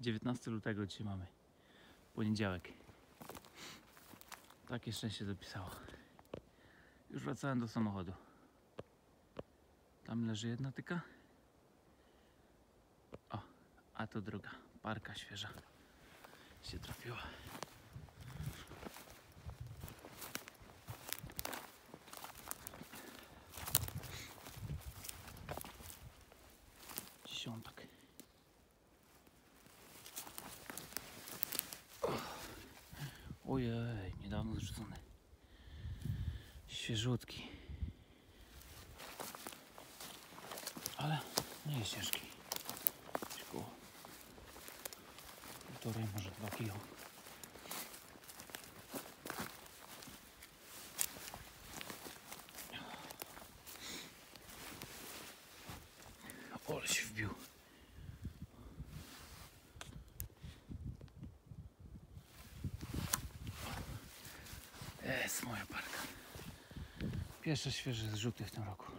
19 lutego dzisiaj mamy. Poniedziałek. Takie szczęście dopisało. Już wracałem do samochodu. Tam leży jedna tyka. O, a to druga. Parka świeża. Się trafiła. Dziesiątek. Ojej, niedawno zrzucony. Świeżutki. Ale nie jest ciężki. Koło półtorej, może dwa kilo. Ole się wbił. Jest moja parka. Pierwsze świeże zrzuty w tym roku.